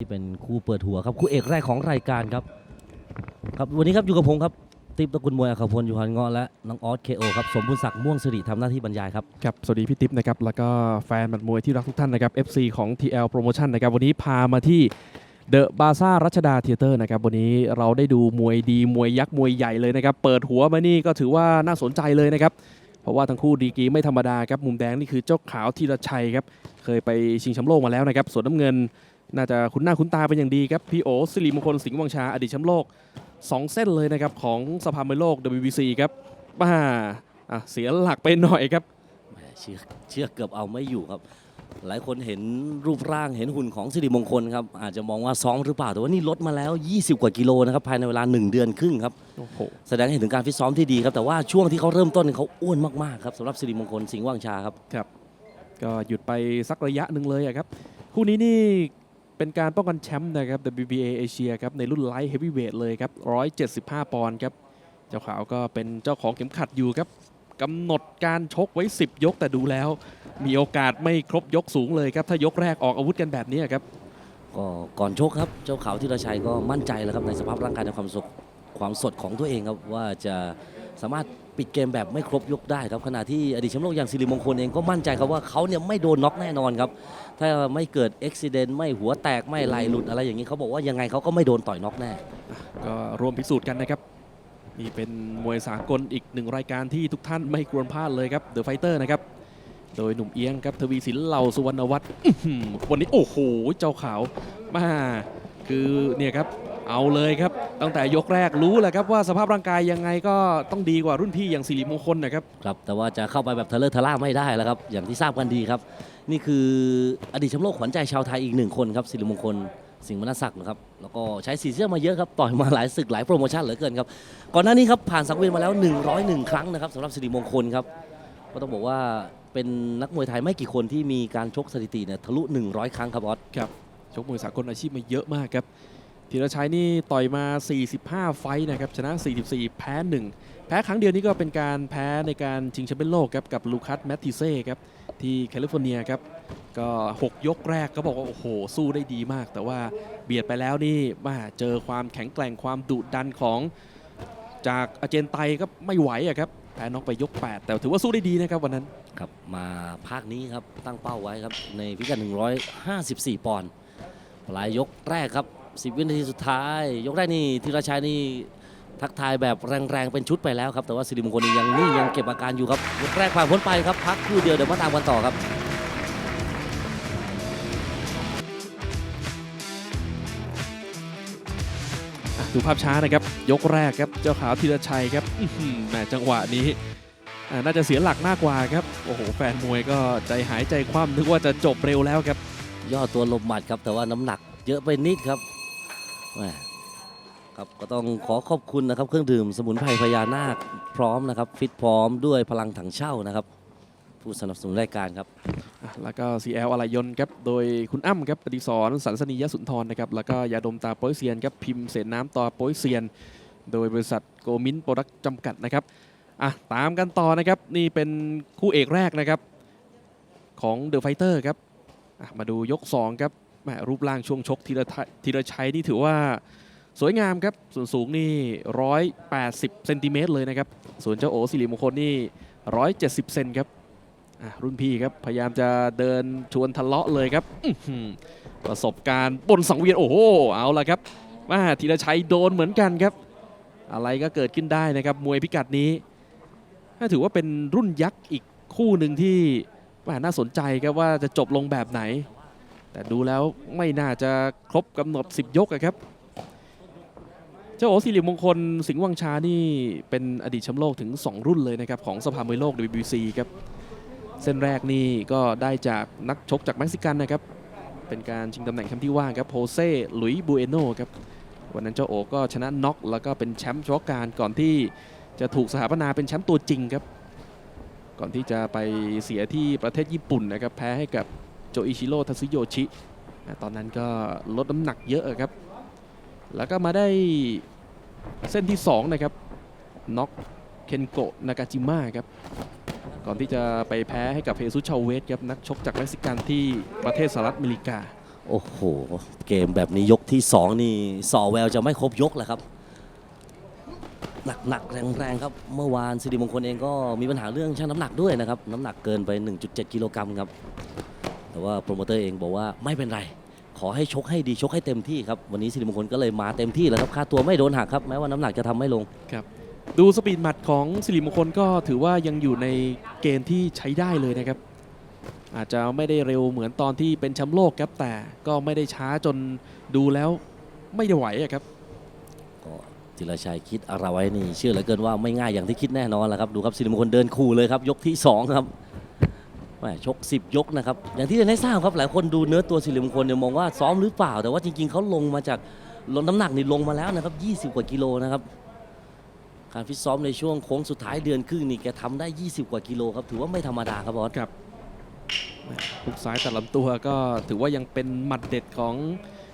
ที่เป็นคู่เปิดหัวครับคู่เอกแรกของรายการครับครับวันนี้ครับอยู่กับผมครับติ๊บตะกุลมวยอัครพลอยู่หันเงาะและน้องออสเคโอครับสมบุญศักดิ์ม่วงสิริทำหน้าที่บรรยายครับครับสวัสดีพี่ติ๊บนะครับแล้วก็แฟนบัตรมวยที่รักทุกท่านนะครับ FC ของ TL Promotion นะครับวันนี้พามาที่เดอะบาซ่ารัชดาเทเตอร์นะครับวันนี้เราได้ดูมวยดีมวยยักษ์มวยใหญ่เลยนะครับเปิดหัวมานี่ก็ถือว่าน่าสนใจเลยนะครับเพราะว่าทั้งคู่ดีกีไม่ธรรมดาครับมุมแดงนี่คือเจ้าขาวธีรชัยครับเคยไปชิงแชมป์โลกมาแล้วนะครับส่วนน้ำเงิน น่าจะคุ้นหน้าคุ้นตาเป็นอย่างดีครับพี่โอสิริมงคลสิงห์วังชาอดีตแชมป์โลกสองเส้นเลยนะครับของสภามวยโลก WBC ครับมาอะเสียหลักไปหน่อยครับแหมเชือกเชือกเกือบเอาไม่อยู่ครับ หลายคนเห็นรูปร่างเห็นหุ่นของสิริมงคลครับอาจจะมองว่าซ้อมหรือเปล่าแต่ว่านี่ลดมาแล้ว 20 กว่ากิโลนะครับภายในเวลา 1 เดือนครึ่งครับโอ้โหแสดงให้เห็นถึงการฟิตซ้อมที่ดีครับแต่ว่าช่วงที่เขาเริ่มต้นเนี่ยเขาอ้วนมากๆครับสำหรับสิริมงคลสิงห์วังชาครับ ก็หยุดไปสักระยะหนึ่งเลยอะครับคู่นี้นี่ เป็นการป้องกันแชมป์นะครับ WBA เอเชียครับในรุ่นไลท์เฮฟวีเวทเลยครับ 175 ปอนด์ครับ เจ้าขาวก็เป็นเจ้าของเข็มขัดอยู่ครับกำหนดการชกไว้ 10 ยกแต่ดูแล้ว มีโอกาสไม่ครบยกสูงเลยครับ ถ้ายกแรกออกอาวุธกันแบบนี้ครับ ก็ก่อนชกครับเจ้าขาวธีรชัยก็มั่นใจแล้วครับในสภาพร่างกายในความสดความสดของตัวเองครับว่าจะ สามารถปิดเกมแบบไม่ครบยกได้ครับขณะที่อดีตแชมป์โลกอย่างสิริมงคลเองก็มั่นใจครับว่าเขาเนี่ยไม่โดนน็อกแน่นอนครับ ถ้าไม่เกิดอุบิเหตุไม่หัวแตกไม่ไหลหลุดอะไรอย่างนี้เขาบอกว่ายังไงเขาก็ไม่โดนต่อยน็อกแน่ ก็รวมพิสูจน์กันนะครับ นี่เป็นมวยสากลอีกหนึ่งรายการที่ทุกท่านไม่ควรพลาดเลยครับ The Fighter นะครับโดยหนุ่มเอียงครับทวีสินเหล่าสุวรรณวัฒน์วันนี้โอ้โหเจ้าขาวมาคือเนี่ยครับ เอาเลยครับ ตั้งแต่ยกแรกรู้แหละครับว่าสภาพร่างกายยังไงก็ต้องดีกว่ารุ่นพี่อย่างสิริมงคลนะครับ ครับ แต่ว่าจะเข้าไปแบบทะเลอะทะล่าไม่ได้แล้วครับ อย่างที่ทราบกันดีครับ นี่คืออดีตแชมป์โลกขวัญใจชาวไทยอีกหนึ่งคนครับสิริมงคลสิงห์มนศักดิ์นะครับแล้วก็ใช้สีเสื้อมาเยอะครับต่อยมาหลายศึกหลายโปรโมชั่นเหลือเกินครับก่อนหน้านี้ครับผ่านสังเวียนมาแล้ว 101 ครั้งนะครับสำหรับสิริมงคลครับก็ต้องบอกว่าเป็นนักมวยไทยไม่กี่คนที่มีการชกสถิติเนี่ยทะลุ 100 ครั้งครับออสชกมวยสากลอาชีพมาเยอะมากครับ ธีรชัยนี่ต่อยมา 45 ไฟท์นะครับชนะ 44 แพ้ 1 แพ้ครั้งเดียวนี่ก็เป็นการแพ้ในการชิงแชมเปี้ยนโลกครับกับลูคัสแมตติเซ่ครับที่แคลิฟอร์เนียครับก็ 6 ยกแรกก็บอกว่า โอ้โห สู้ได้ดีมาก แต่ว่าเบียดไปแล้วนี่มาเจอความแข็งแกร่งความดุดันของจากอาเจนไตก็ไม่ไหวอะครับแพ้น็อกไปยก 8 แต่ถือว่าสู้ได้ดีนะครับวันนั้นครับมาภาคนี้ครับตั้งเป้าไว้ครับในพิกัด 154 ปอนด์ปลายยกแรกครับ 10 วินาทีสุดท้าย ยกแรกนี่ธีรชัยนี่ทักทายแบบแรงๆ เป็นชุดไปแล้วครับ แต่ว่าสิริมงคลยังนิ่งยังเก็บอาการอยู่ครับยกแรกผ่านพ้นไปครับ พักครู่เดียวเดี๋ยวมาตามกันต่อครับอะดูภาพช้านะครับ ยกแรกครับ เจ้าขาวธีรชัยครับอื้อหือแหมจังหวะนี้อ่าน่าจะเสียหลักมากกว่าครับ โอ้โห แฟนมวยก็ใจหายใจคว่ำนึกว่าจะจบเร็วแล้วครับ ย่อตัวหลบหมัดครับ แต่ว่าน้ำหนักเยอะไปนิดครับ แหมครับก็ต้องขอขอบคุณนะครับ เครื่องดื่มสมุนไพรพญานาคพร้อมนะครับ ฟิตพร้อมด้วยพลังถังเช่านะครับ ผู้สนับสนุนรายการครับ อะแล้วก็ CL อะไรยนต์ครับ โดยคุณอ้ำครับปฏิสรสันสนียสุนทรนะครับ แล้วก็ยาดมตาโป้ยเซียนครับ พิมพ์เสนน้ำต่อโป้ยเซียน โดยบริษัทโกมินโปรดักต์จำกัดนะครับ อะ ตามกันต่อนะครับ นี่เป็นคู่เอกแรกนะครับ ของเดอะไฟเตอร์ครับอะมาดูยก 2 ครับ แหมรูปร่างช่วงชกธีรธีรชัยนี่ถือว่าสวยงามครับ ส่วนสูงนี่180เซนติเมตรเลยนะครับ ส่วนเจ้าโอสิริมงคลนี่170เซนครับรุ่นพี่ครับ พยายามจะเดินชวนทะเลาะเลยครับประสบการณ์บนสังเวียนโอ้โห เอาละครับมาธีรชัยโดนเหมือนกันครับ อะไรก็เกิดขึ้นได้นะครับ มวยพิกัดนี้ถือว่าเป็นรุ่นยักษ์อีกคู่หนึ่งที่น่าสนใจครับว่าจะจบลงแบบไหน แต่ดูแล้วไม่น่าจะครบกำหนด 10 ยกครับ เจ้าโอสิริมงคลสิงห์วังชานี่เป็นอดีตแชมป์โลกถึง 2 รุ่นเลยนะครับของสภามวยโลก WBC ครับเส้นแรกนี่ก็ได้จากนักชกจากเม็กซิกันนะครับ เป็นการชิงตำแหน่งแชมป์ที่ว่างครับโฮเซ่หลุยบูเอโนครับวันนั้นเจ้าโอก็ชนะน็อกแล้วก็เป็นแชมป์เฉพาะการก่อนที่จะถูกสถาปนาเป็นแชมป์ตัวจริงครับ ก่อนที่จะไปเสียที่ประเทศญี่ปุ่นนะครับแพ้ให้กับ จอิชิโร่ทัสึโยชิ ตอนนั้นก็ลดน้ำหนักเยอะครับ แล้วก็มาได้เส้นที่ 2 นะครับน็อกเคนโกะนากาจิมะครับ ก่อนที่จะไปแพ้ให้กับเฮซุชาเวสครับนักชกจากเม็กซิกันที่ประเทศสหรัฐอเมริกาโโอ้โห เกมแบบนี้ยกที่ 2 นี่สอแววจะไม่ครบยกแหละครับหนักๆแรงๆครับ เมื่อวานสิริมงคลเองก็มีปัญหาเรื่องชั่งน้ำหนักด้วยนะครับ น้ำหนักเกินไป 1.7 กิโลกรัมครับ แต่ว่าโปรโมเตอร์เองบอกว่าไม่เป็นไร ขอให้ชกให้ดีชกให้เต็มที่ครับ วันนี้สิริมงคลก็เลยมาเต็มที่แล้วครับค่าตัวไม่โดนหักครับแม้ว่าน้ำหนักจะทำไม่ลงดูสปีดหมัดของสิริมงคลก็ถือว่ายังอยู่ในเกณฑ์ที่ใช้ได้เลยนะครับ อาจจะไม่ได้เร็วเหมือนตอนที่เป็นแชมป์โลกครับแต่ก็ไม่ได้ช้าจนดูแล้วไม่ได้ไหวอะครับ ก็จิรชัยคิดอะไรไว้นี่เชื่อเหลือเกินว่าไม่ง่ายอย่างที่คิดแน่นอนแหละครับดูครับสิริมงคลเดินคู่เลยครับยกที่2ครับ แหม่ชก 10 ยกนะครับ อย่างที่เรียนให้ทราบครับ หลายคนดูเนื้อตัวสิริมงคลเนี่ยมองว่าซ้อมหรือเปล่า แต่ว่าจริงๆ เขาลงมาจากลดน้ำหนักนี่ลงมาแล้วนะครับ 20 กว่ากิโลนะครับ การฟิตซ้อมในช่วงโค้งสุดท้ายเดือนครึ่งนี่แกทำได้ 20 กว่ากิโลครับ ถือว่าไม่ธรรมดาครับบอสครับทุกซ้ายแต่ลำตัวก็ถือว่ายังเป็นหมัดเด็ดของ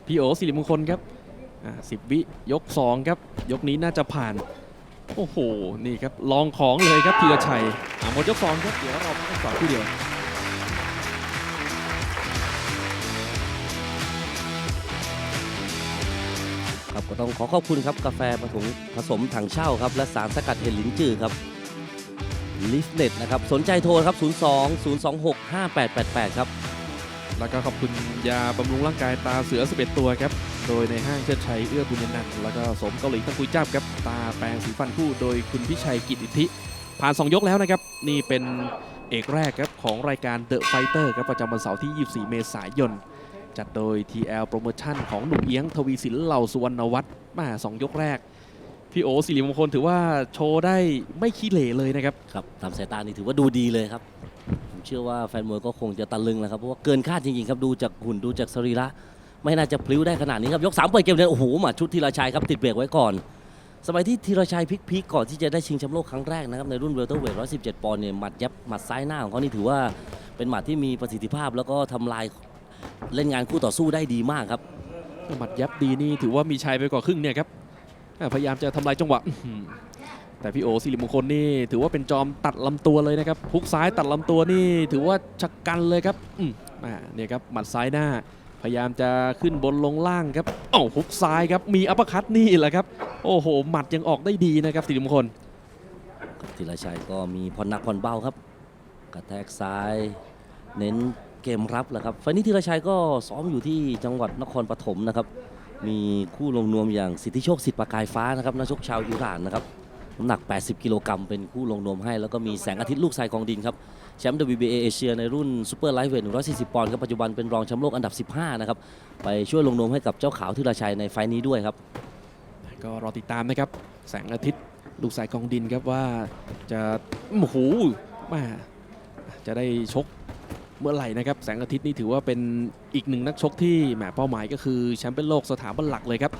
พี่โอสิริมงคลครับสิบวิยก 2 ครับ ยกนี้น่าจะผ่าน โอ้โห นี่ครับ ลองของเลยครับธีรชัยอะหมดยก2ครับ เดี๋ยวเราพักกันก่อนทีเดียว ก็ต้องขอขอบคุณครับกาแฟผสมผสมถังเช่าครับ และสารสกัดเห็ดลิ้นจือครับลิฟเน็ตนะครับ สนใจโทรครับ 02 026 5888 ครับ แล้วก็ขอบคุณยาบำรุงร่างกายตาเสือ 11 ตัวครับ โดยในห้างเชิดชัยเอื้อบุญยนันท์แล้วก็สมเกาหลีทั้งกุยจับครับ ตาแปรงสีฟันคู่โดยคุณพิชัยกิตอิทธิ ผ่าน 2 ยกแล้วนะครับ นี่เป็นเอกแรกครับของรายการ The Fighter ครับประจำวันเสาร์ที่ 24 เมษายน จัดโดย TL Promotion ของหนุ่มเอียงทวีศิลเหล่าสุวรรณวัฒน์มาสองยกแรก พี่โอสิริมงคลถือว่าโชว์ได้ไม่ขี้เหร่เลยนะครับครับตามสายตานี่ถือว่าดูดีเลยครับ ผมเชื่อว่าแฟนมวยก็คงจะตะลึงแล้วครับ เพราะว่าเกินคาดจริงๆครับดูจากหุ่นดูจากสรีระไม่น่าจะพลิ้วได้ขนาดนี้ครับ ยก3เปิดเกมเลยโอ้โหหมาชุดธีรชัยครับติดเบรกไว้ก่อน สมัยที่ธีรชัยพลิกๆก่อนที่จะได้ชิงแชมป์โลกครั้งแรกนะครับในรุ่นเวลเตอร์เวท117 ปอนด์เนี่ยหมัดยับหมัดซ้ายหน้าของเขานี่ถือว่าเป็นหมัดที่มีประสิทธิภาพแล้วก็ทำลาย เล่นงานคู่ต่อสู้ได้ดีมากครับหมัดยับดีนี่ถือว่ามีชัยไปกว่าครึ่งเนี่ยครับอ่าพยายามจะทำลายจังหวะอื้อหือแต่พี่โอสิริมงคลนี่ถือว่าเป็นจอมตัดลำตัวเลยนะครับฮุกซ้ายตัดลำตัวนี่ถือว่าชักกันเลยครับอืมอ่าเนี่ยครับหมัดซ้ายหน้า พยายามจะขึ้นบนลงล่างครับเอ้าฮุกซ้ายครับมีอัปเปอร์คัตนี่แหละครับโอ้โหหมัดยังออกได้ดีนะครับสิริมงคลธีรชัยก็มีผ่อนหนักผ่อนเบาครับ กระแทกซ้าย เน้น เกมรับแหละครับไฟล์นี้ธีรชัยก็ซ้อมอยู่ที่จังหวัดนครปฐมนะครับ มีคู่ลงนวมอย่างสิทธิโชคสิทธิ์ประกายฟ้านะครับนักชกชาวอิหร่านนะครับน้ำหนัก 80 กิโลกรัมเป็นคู่ลงนวมให้ แล้วก็มีแสงอาทิตย์ลูกชายกองดินครับแชมป์ WBA เอเชียในรุ่นซูเปอร์ไลท์เวท140 ปอนด์ครับปัจจุบันเป็นรองแชมป์โลกอันดับ 15 นะครับ ไปช่วยลงนวมให้กับเจ้าขาวธีรชัยในไฟล์นี้ด้วยครับ ก็รอติดตามนะครับ แสงอาทิตย์ลูกสายกองดินครับว่าจะโอ้โหมาจะได้ชก เมื่อไหร่นะครับแสงอาทิตย์นี่ถือว่าเป็นอีกหนึ่งนักชกที่แหมเป้าหมายก็คือแชมป์เปี้ยนโลกสถาบันหลักเลยครับ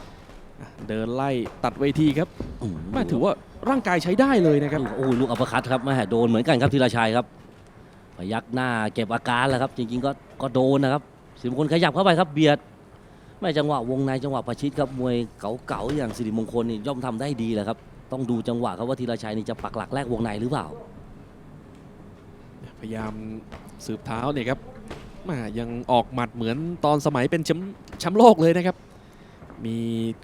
อะเดินไล่ตัดเวทีครับมแม่ถือว่าร่างกายใช้ได้เลยนะครับ โอ้ลูกอัปเปอร์คัตครับแม่โดนเหมือนกันครับธีรชัยครับพยักหน้าเก็บอาการแล้วครับ จริงๆก็ก็โดนนะครับสิริมงคลขยับเข้าไปครับเบียดไม่จังหวะวงในจังหวะประชิดครับมวยเก๋าๆอย่างสิริมงคลนี่ย่อมทำได้ดีแหละครับ ต้องดูจังหวะครับว่าธีรชัยนี่จะปักหลักแรกวงในหรือเปล่า ยายามสืบเท้าเนี่ยครับมายังออกหมัดเหมือนตอนสมัยเป็นแชมป์แชมป์โลกเลยนะครับ มี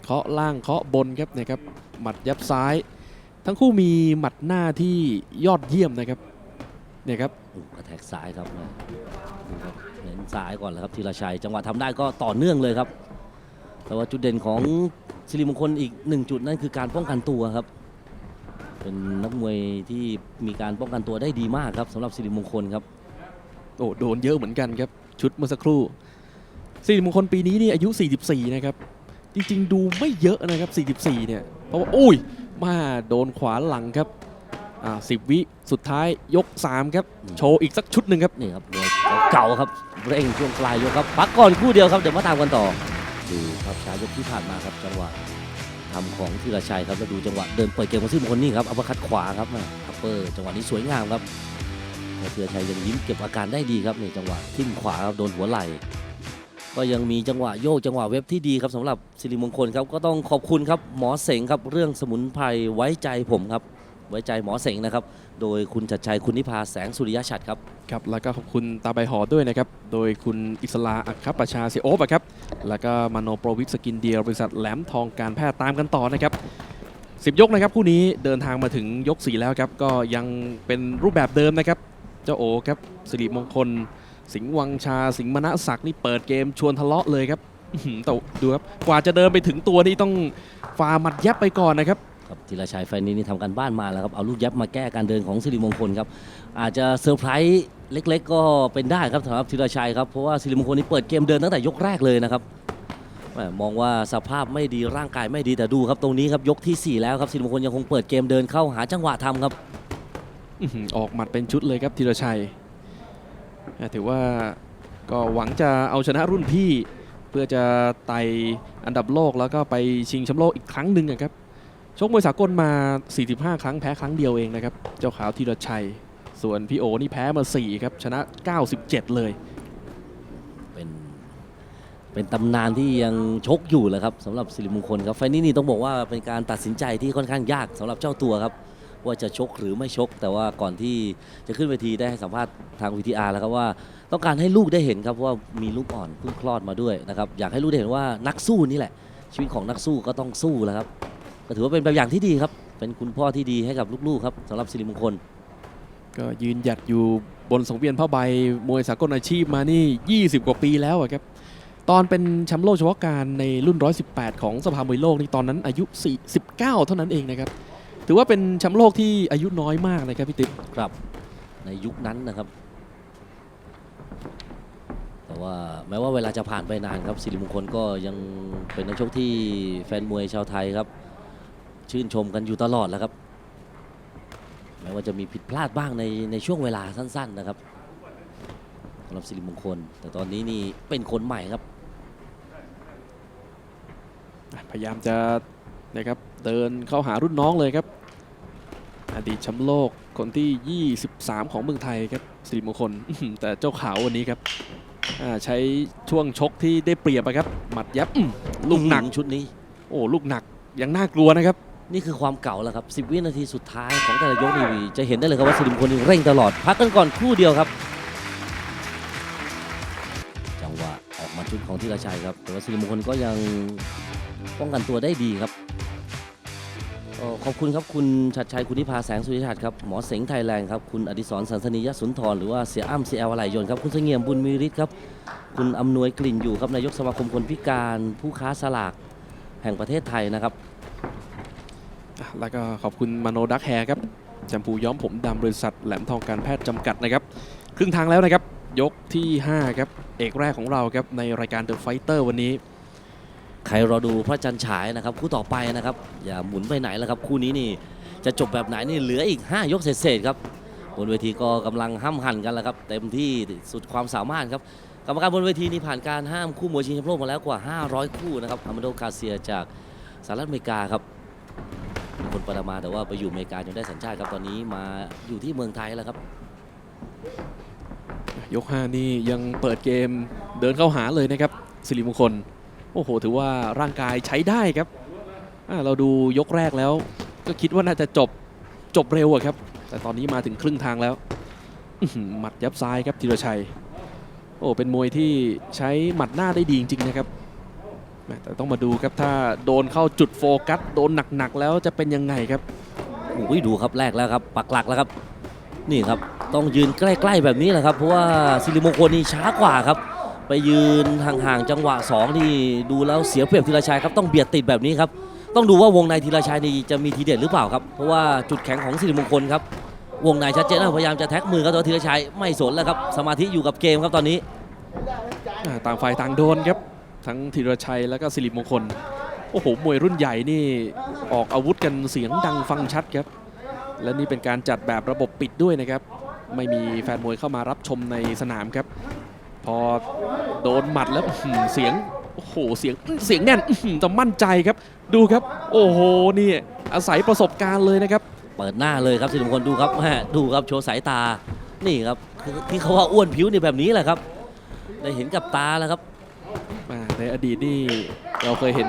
เคาะล่างเคาะบนครับเนี่ยครับหมัดยับซ้าย ทั้งคู่มีหมัดหน้าที่ยอดเยี่ยมนะครับเนี่ยครับกระแทกซ้ายครับแม่ดูครับเน้นซ้ายก่อนแล้วครับธีรชัย จังหวะทำได้ก็ต่อเนื่องเลยครับ แต่ว่าจุดเด่นของสิริมงคลอีกหนึ่งจุดนั่นคือการป้องกันตัวครับ เป็นนักมวยที่มีการป้องกันตัวได้ดีมากครับสำหรับสิริมงคลครับ โอ้โดนเยอะเหมือนกันครับ ชุดเมื่อสักครู่สิริมงคลปีนี้นี่อายุ 44 นะครับ จริง ๆ ดูไม่เยอะนะครับ 44 เนี่ย เพราะว่าอุ้ยมาโดนขวาหลังครับอ่าสิบวิสุดท้ายยก 3 ครับ โชว์อีกสักชุดหนึ่งครับ นี่ครับมวยเก่าๆครับเร่งช่วงปลายยกครับพักก่อนคู่เดียวครับเดี๋ยวมาตามกันต่อ ดูครับช้ายกที่ผ่านมาครับจังหวะ ทำของธีรชัยครับแล้วดูจังหวะเดินเปิดเกมของสิริมงคลนี่ครับอัปเปอร์คัดขวาครับอัปเปอร์จังหวะนี้สวยงามครับธีรชัยยังยิ้มเก็บอาการได้ดีครับนี่จังหวะทิ้มขวาครับโดนหัวไหล่ก็ยังมีจังหวะโยกจังหวะเว็บที่ดีครับสำหรับสิริมงคลครับก็ต้องขอบคุณครับหมอเสงครับเรื่องสมุนไพรไว้ใจผมครับ ไว้ใจหมอเสงนะครับ โดยคุณชัดชัยคุณนิพาแสงสุริยะชัดครับ ครับแล้วก็ขอบคุณตาใบหอด้วยนะครับ โดยคุณอิสลาอัคคประชาเสียโอ๊บะครับ แล้วก็มาโนโปรวิทสกินเดียบริษัทแหลมทองการแพทย์ตามกันต่อนะครับ10ยกนะครับคู่นี้เดินทางมาถึงยก4แล้วครับ ก็ยังเป็นรูปแบบเดิมนะครับ เจ้าโอครับสิริมงคล สิงห์วังชา สิงห์มณศักดิ์นี่เปิดเกมชวนทะเลาะเลยครับอื้อหือแต่ดูครับ กว่าจะเดินไปถึงตัวนี่ต้องฝ่าหมัดยับไปก่อนนะครับ ครับธีรชัยไฟนี้นี่ทำการบ้านมาแล้วครับ เอาลูกยับมาแก้การเดินของสิริมงคลครับ อาจจะเซอร์ไพรส์เล็ก ๆ ก็เป็นได้ครับสำหรับธีรชัยครับ เพราะว่าสิริมงคลนี่เปิดเกมเดินตั้งแต่ยกแรกเลยนะครับแหม่มองว่าสภาพไม่ดีร่างกายไม่ดีแต่ดูครับตรงนี้ครับยกทีสี่ 4 แล้วครับสิริมงคลยังคงเปิดเกมเดินเข้าหาจังหวะทำครับ อื้อหือออกหมัดเป็นชุดเลยครับธีรชัยอะถือว่าก็หวังจะเอาชนะรุ่นพี่ เพื่อจะไต่อันดับโลกแล้วก็ไปชิงแชมป์โลกอีกครั้งหนึ่งอะครับ ชกมวยสากลมา 45 ครั้งแพ้ครั้งเดียวเองนะครับ เจ้าขาวธีรชัย ส่วนพี่โอนี่แพ้มา 4 ครับ ชนะ 97 เลย เป็นเป็นตำนานที่ยังชกอยู่แหละครับสำหรับสิริมงคลครับไฟนี้นี่ต้องบอกว่าเป็นการตัดสินใจที่ค่อนข้างยากสำหรับเจ้าตัวครับ ว่าจะชกหรือไม่ชก แต่ว่าก่อนที่จะขึ้นเวทีได้ให้สัมภาษณ์ทางวีทีอาร์แล้วครับว่า ต้องการให้ลูกได้เห็นครับว่ามีลูกอ่อนเพิ่งคลอดมาด้วยนะครับอยากให้ลูกได้เห็นว่านักสู้นี่แหละ ชีวิตของนักสู้ก็ต้องสู้แล้วครับ ก็ถือว่าเป็นแบบอย่างที่ดีครับ เป็นคุณพ่อที่ดีให้กับลูกๆครับสำหรับสิริมงคล ก็ยืนหยัดอยู่บนสังเวียนผ้าใบมวยสากลอาชีพมานี่ 20 กว่าปีแล้วอะครับ ตอนเป็นแชมป์โลกเฉพาะการในรุ่น 118 ของสภามวยโลกนี่ตอนนั้นอายุ49 เท่านั้นเองนะครับ ถือว่าเป็นแชมป์โลกที่อายุน้อยมากนะครับพี่ติ๊บครับ ในยุคนั้นนะครับ แต่ว่าแม้ว่าเวลาจะผ่านไปนานครับสิริมงคลก็ยังเป็นนักชกที่แฟนมวยชาวไทยครับ ชื่นชมกันอยู่ตลอดแล้วครับแม้ว่าจะมีผิดพลาดบ้างในในช่วงเวลาสั้น ๆ นะครับสำหรับสิริมงคล แต่ตอนนี้นี่เป็นคนใหม่ครับ พยายามจะนะครับเดินเข้าหารุ่นน้องเลยครับ อดีตแชมป์โลกคนที่ 23 ของเมืองไทยครับสิริมงคลอื้อหือแต่เจ้าขาววันนี้ครับอ่าใช้ช่วงชกที่ได้เปรียบอะครับ หมัดยับอื้อลูกหนักชุดนี้ โอ้ลูกหนักยังน่ากลัวนะครับ นี่คือความเก่าแล้วครับ 10 วินาทีสุดท้ายของแต่ละยกนี่จะเห็นได้เลยครับว่าสิริมคลนี่เร่งตลอด พักกันก่อนครู่เดียวครับ จังหวะออกมาชุดของธีรชัยครับ แต่ว่าสิริมคลก็ยังป้องกันตัวได้ดีครับขอบคุณครับคุณชัดชัยคุณนิพาแสงสุริชัดครับหมอเสงไทยแลนด์ครับคุณอดิศรสันสนียสุนทรหรือว่าเสียอ้ำเสียแอลอะไรยนครับคุณเสงี่ยมบุญมีฤทธิ์ครับคุณอำนวยกลิ่นอยู่ครับนายกสมาคมคนพิการผู้ค้าสลากแห่งประเทศไทยนะครับ แล้วก็ขอบคุณมาโนดักแฮร์ครับแชมพูย้อมผมดำบริษัทแหลมทองการแพทย์จำกัดนะครับ ครึ่งทางแล้วนะครับ ยกที่ 5 ครับ เอกแรกของเราครับ ในรายการ The Fighter วันนี้ ใครรอดูพระจันทร์ฉายนะครับ คู่ต่อไปนะครับ อย่าหมุนไปไหนแล้วครับ คู่นี้นี่จะจบแบบไหนนี่เหลืออีก 5 ยกเศษๆครับบนเวทีก็กำลังห้ามหันกันแล้วครับ เต็มที่สุดความสามารถครับกรรมการบนเวทีนี่ผ่านการห้ามคู่มวยชิงแชมป์โลกมาแล้วกว่า 500 คู่นะครับอามาโดกาเซียจากสหรัฐอเมริกาครับ คนปานามาแต่ว่าไปอยู่อเมริกาจนได้สัญชาติครับตอนนี้มาอยู่ที่เมืองไทยแล้วครับ ยก 5 นี่ยังเปิดเกมเดินเข้าหาเลยนะครับสิริมงคล โอ้โห ถือว่าร่างกายใช้ได้ครับอ่าเราดูยกแรกแล้ว ก็คิดว่าน่าจะจบจบเร็วอะครับ แต่ตอนนี้มาถึงครึ่งทางแล้วอื้อหือหมัดยับซ้ายครับธีรชัย โอ้เป็นมวยที่ใช้หมัดหน้าได้ดีจริงๆนะครับ แหม่แต่ต้องมาดูครับถ้าโดนเข้าจุดโฟกัส โดนหนักๆแล้วจะเป็นยังไงครับโอ้ยดูครับแรกแล้วครับ ปักหลักแล้วครับ นี่ครับต้องยืนใกล้ๆแบบนี้แหละครับ เพราะว่าสิริมงคลนี่ช้ากว่าครับ ไปยืนห่างๆจังหวะ2นี่ดูแล้วเสียเปรียบธีรชัยครับต้องเบียดติดแบบนี้ครับต้องดูว่าวงในธีรชัยนี่จะมีทีเด็ดหรือเปล่าครับเพราะว่าจุดแข็งของสิริมงคลครับวงในชัดเจนแล้วพยายามจะแท็กมือครับแตัวาธีรชัยไม่สนแล้วครับสมาธิอยู่กับเกมครับตอนนี้อ่าต่างฝ่ายต่างโดนครับ ทั้งธีรชัยแล้วก็สิริมงคล โอ้โห มวยรุ่นใหญ่นี่ออกอาวุธกันเสียงดังฟังชัดครับ และนี่เป็นการจัดแบบระบบปิดด้วยนะครับ ไม่มีแฟนมวยเข้ามารับชมในสนามครับ พอโดนหมัดแล้วเสียงโอ้โหเสียงเสียงแน่นอื้อหือจะมั่นใจครับ ดูครับ โอ้โหนี่อาศัยประสบการณ์เลยนะครับ เปิดหน้าเลยครับสิริมงคลดูครับแม่ดูครับโชว์สายตานี่ครับที่เขาว่าอ้วนผิวนี่แบบนี้แหละครับ ได้เห็นกับตาแล้วครับ อ่าในอดีตนี่เราเคยเห็น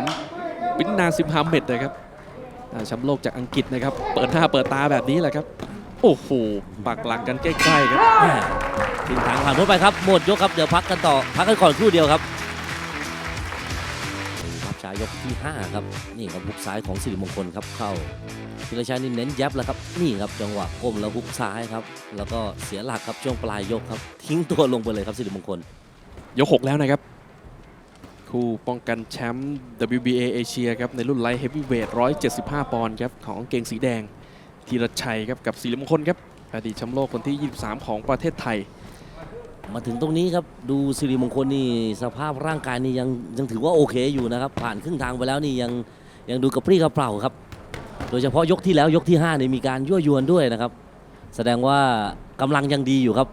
ปินนาซิมฮามเมดนะครับอ่าแชมป์โลกจากอังกฤษนะครับ เปิดหน้าเปิดตาแบบนี้แหละครับ โอ้โหปักหลังกันใกล้ๆครับแม่ทิ้งทางผ่านพ้นไปครับ หมดยกครับ เดี๋ยวพักกันต่อ พักกันก่อนครู่เดียวครับรับชายยกที่ 5 ครับ นี่ครับบุกซ้ายของสิริมงคลครับเข้าธีรชัยนี่เน้นยับแล้วครับ นี่ครับจังหวะก้มแล้วบุกซ้ายครับ แล้วก็เสียหลักครับช่วงปลายยกครับ ทิ้งตัวลงไปเลยครับสิริมงคล ยก 6 แล้วนะครับ คู่ป้องกันแชมป์ WBA เอเชียครับในรุ่นไลท์เฮฟวีเวท175 ปอนด์ครับของเกงสีแดงธีรชัยครับกับศิริมงคลครับอดีตแชมป์โลกคนที่ 23 ของประเทศไทย มาถึงตรงนี้ครับดูสิริมงคลนี่สภาพร่างกายนี่ยังยังถือว่าโอเคอยู่นะครับผ่านครึ่งทางไปแล้วนี่ยังยังดูกระปรี้กระเปร่าครับ โดยเฉพาะยกที่แล้วยกที่5นี่มีการยั่วยวนด้วยนะครับ แสดงว่ากำลังยังดีอยู่ครับ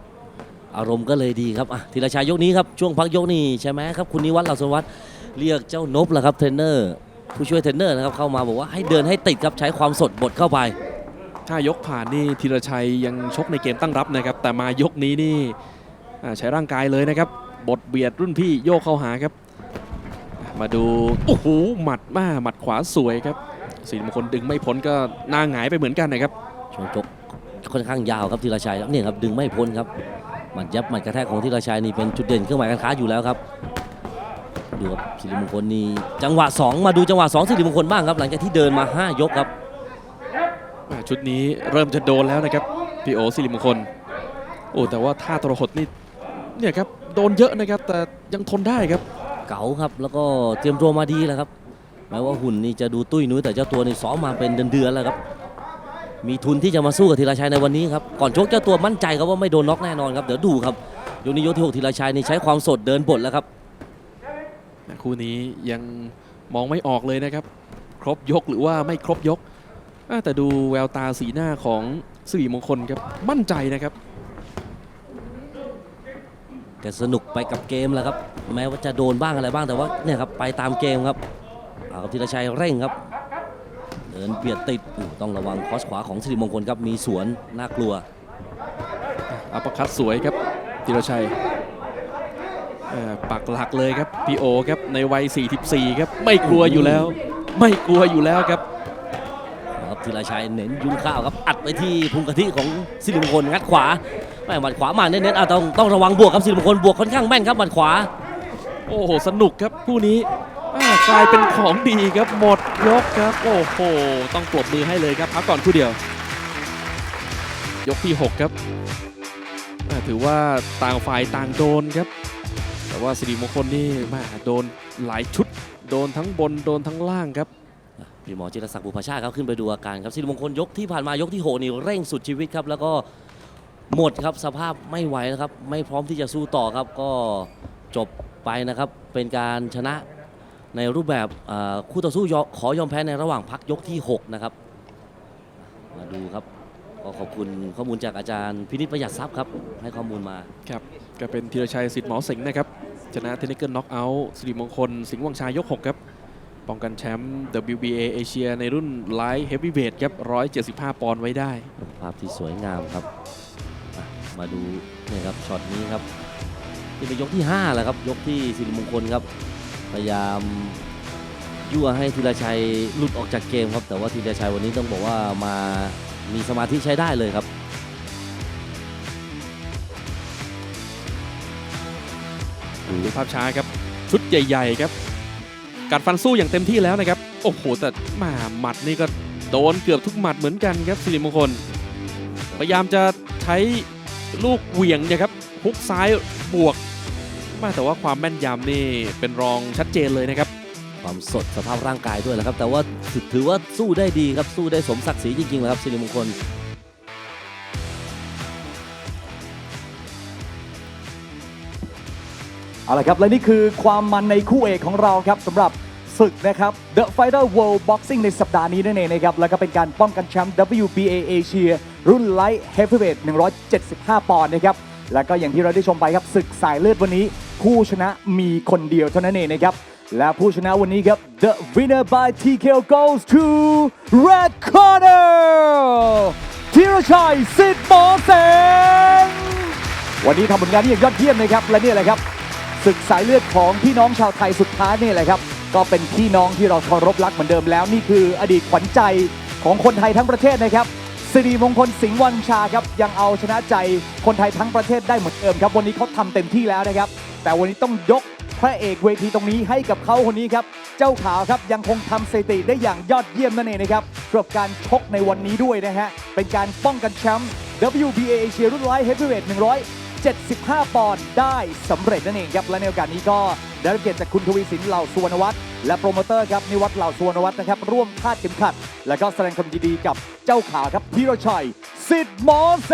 อารมณ์ก็เลยดีครับอะธีรชัยยกนี้ครับช่วงพักยกนี่ใช่ไหมครับคุณนิวัฒน์เหล่าสวัสดิ์เรียกเจ้านบแหละครับเทรนเนอร์ผู้ช่วยเทรนเนอร์นะครับเข้ามาบอกว่าให้เดินให้ติดครับใช้ความสดบดเข้าไป ถ้ายกผ่านนี่ธีรชัยยังชกในเกมตั้งรับนะครับ แต่มายกนี้นี่อ่าใช้ร่างกายเลยนะครับ บทเบียดรุ่นพี่โยกเข้าหาครับ มาดูโอ้โหหมัดมาหมัดขวาสวยครับศิริมงคลดึงไม่พ้นก็หน้าหงายไปเหมือนกันนะครับ ช่วงชกค่อนข้างยาวครับธีรชัยเนี่ยครับดึงไม่พ้นครับห มัดยับหมัดกระแทกของธีรชัยนี่เป็นจุดเด่นเครื่องหมายการค้าอยู่แล้วครับดูครับสิริมงคลนี่จังหวะ 2 มาดูจังหวะ2สิริมงคลบ้างครับ หลังจากที่เดินมา 5 ยกครับอ่าชุดนี้เริ่มจะโดนแล้วนะครับพี่โอสิริมงคลโอ้แต่ว่าท่าทรหดนี่เนี่ยครับโดนเยอะนะครับแต่ยังทนได้ครับ เก๋าครับแล้วก็เตรียมตัวมาดีแล้วครับแม้ว่าหุ่นนี่จะดูตุ้ยนุ้ยแต่เจ้าตัวนี่ซ้อมมาเป็นเดือนๆแล้วครับ มีทุนที่จะมาสู้กับธีรชัยในวันนี้ครับก่อนชกเจ้าตัวมั่นใจครับว่าไม่โดนน็อกแน่นอนครับเดี๋ยวดูครับยกนี้ยกที่หกธีรชัยนี่ใช้ความสดเดินบทแล้วครับคู่นี้ยังมองไม่ออกเลยนะครับ ครบยกหรือว่าไม่ครบยกอ่าแต่ดูแววตาสีหน้าของสิริมงคลครับมั่นใจนะครับแกสนุกไปกับเกมแล้วครับ แม้ว่าจะโดนบ้างอะไรบ้างแต่ว่าเนี่ยครับไปตามเกมครับเอาครับธีรชัยเร่งครับเดินเบียดติดอู้ต้องระวังคอสขวาของสิริมงคลครับมีสวนน่ากลัวอัปเปอร์คัตสวยครับธีรชัยเอ่อปักหลักเลยครับพีโอครับในวัย 44 ครับไม่กลัวอยู่แล้ว ไม่กลัวอยู่แล้วครับนะครับธีรชัยเน้นยุ้งข้าวครับอัดไปที่พุงกะทิของสิริมงคลงัดขวาแม่หมัดขวามาเน้นๆอะต้องต้องระวังบวกครับสิริมงคลบวกค่อนข้างแม่นครับหมัดขวา โอ้โหสนุกครับคู่นี้อ่า กลายเป็นของดีครับหมดยกครับโอ้โหต้องปรบมือให้เลยครับพักก่อนคู่เดียว ยกที่ 6 ครับถือว่าต่างฝ่ายต่างโดนครับ แต่ว่าสิริมงคลนี่มาโดนหลายชุด โดนทั้งบนโดนทั้งล่างครับพี่หมอจิรศักดิ์บุพชาติครับขึ้นไปดูอาการครับสิริมงคลยกที่ผ่านมายกที่หกนี่เร่งสุดชีวิตครับ แล้วก็หมดครับสภาพไม่ไหวนะครับ ไม่พร้อมที่จะสู้ต่อครับก็จบไปนะครับ เป็นการชนะ ในรูปแบบเอ่อคู่ต่อสู้ยอขอยอมแพ้ในระหว่างพักยกที่ 6 นะครับ มาดูครับก็ขอบคุณข้อมูลจากอาจารย์พินิจประหยัดทรัพย์ครับ ให้ข้อมูลมาครับก็เป็นธีรชัยสิทธิ์หมอสิงห์นะครับ ชนะเทนนิเกิลน็อกเอาท์สิริมงคล สิงห์วังชายยก 6 ครับ ป้องกันแชมป์ WBA เอเชียในรุ่นไลท์เฮฟวีเวทครับ 175 ปอนด์ไว้ได้ ภาพที่สวยงามครับอะมาดูเนี่ยครับช็อตนี้ครับนี่เป็นยกที่5แล้วครับยกที่สิริมงคลครับ พยายามยั่วให้ธีรชัยหลุดออกจากเกมครับ แต่ว่าธีรชัยวันนี้ต้องบอกว่ามามีสมาธิใช้ได้เลยครับดูภาพช้าครับ ชุดใหญ่ๆครับกัดฟันสู้อย่างเต็มที่แล้วนะครับ โอ้โห แต่มาหมัดนี่ก็โดนเกือบทุกหมัดเหมือนกันครับสิริมงคล พยายามจะใช้ลูกเหวี่ยงเนะครับฮุกซ้ายบวก มาแต่ว่าความแม่นยำนี่เป็นรองชัดเจนเลยนะครับ ความสดสภาพร่างกายด้วยแหละครับ แต่ว่าถือถือว่าสู้ได้ดีครับสู้ได้สมศักดิ์ศรีจริงๆแหละครับสิริมงคลเอาละครับ และนี่คือความมันในคู่เอกของเราครับสำหรับศึกนะครับ The Fighter World Boxing ในสัปดาห์นี้นั่นเองนะครับ แล้วก็เป็นการป้องกันแชมป์ WBA Asia รุ่น Light Heavyweight 175 ปอนด์นะครับ แล้วก็อย่างที่เราได้ชมไปครับศึกสายเลือดวันนี้ ผู้ชนะมีคนเดียวเท่านั้นเองนะครับ และผู้ชนะวันนี้ครับ The winner by TKO goes to Red Corner ธีรชัยสิทธิ์หมอเสงวันนี้ทำผลงานที่อย่างยอดเยี่ยมนะครับ และนี่แหละครับศึกสายเลือดของพี่น้องชาวไทยสุดท้ายนี่แหละครับ ก็เป็นพี่น้องที่เราเคารพรักเหมือนเดิมแล้ว นี่คืออดีตขวัญใจของคนไทยทั้งประเทศนะครับสิริมงคลสิงห์วันชาครับยังเอาชนะใจคนไทยทั้งประเทศได้เหมือนเดิมครับ วันนี้เขาทำเต็มที่แล้วนะครับ แต่วันนี้ต้องยกพระเอกเวทีตรงนี้ให้กับเขาคนนี้ครับ เจ้าขาวครับยังคงทำสถิติได้อย่างยอดเยี่ยมนั่นเองนะครับสำหรับการชกในวันนี้ด้วยนะฮะ เป็นการป้องกันแชมป์ WBA เอเชียรุ่นไลท์เฮฟวีเวท175 ปอนด์ได้สำเร็จนั่นเองครับ และในโอกาสนี้ก็ได้รับเกียรติจากคุณทวีสินเหล่าสุวรรณวัฒน์และโปรโมเตอร์ครับนิวัฒน์เหล่าสุวรรณวัฒน์นะครับร่วมคาดเข็มขัด และก็แสดงความยินดีกับเจ้าขาครับธีรชัยสิทธิ์หมอเส